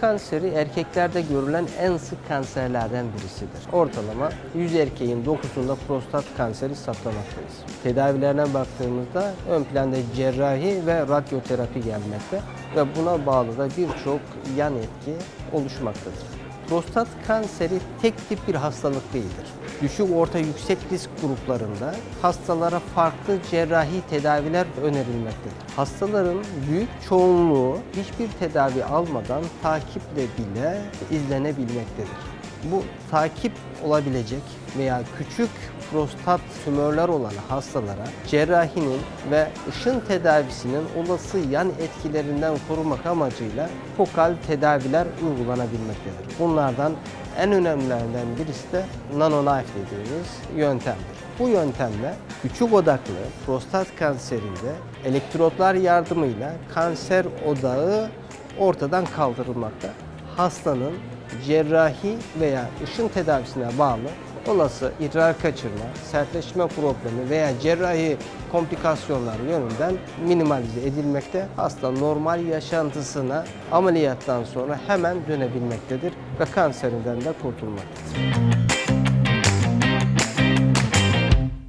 kanseri erkeklerde görülen en sık kanserlerden birisidir. Ortalama 100 erkeğin 9'unda prostat kanseri saptamaktayız. Tedavilerine baktığımızda ön planda cerrahi ve radyoterapi gelmekte ve buna bağlı da birçok yan etki oluşmaktadır. Prostat kanseri tek tip bir hastalık değildir. Düşük orta yüksek risk gruplarında hastalara farklı cerrahi tedaviler önerilmektedir. Hastaların büyük çoğunluğu hiçbir tedavi almadan takiple bile izlenebilmektedir. Bu takip olabilecek veya küçük prostat tümörler olan hastalara cerrahinin ve ışın tedavisinin olası yan etkilerinden korumak amacıyla fokal tedaviler uygulanabilmektedir. Bunlardan en önemlilerinden birisi de nanoknife dediğimiz yöntemdir. Bu yöntemle küçük odaklı prostat kanserinde elektrotlar yardımıyla kanser odağı ortadan kaldırılmakta. Hastanın cerrahi veya ışın tedavisine bağlı olası idrar kaçırma, sertleşme problemi veya cerrahi komplikasyonlar yönünden minimalize edilmekte. Hasta normal yaşantısına ameliyattan sonra hemen dönebilmektedir ve kanserinden de kurtulmaktadır.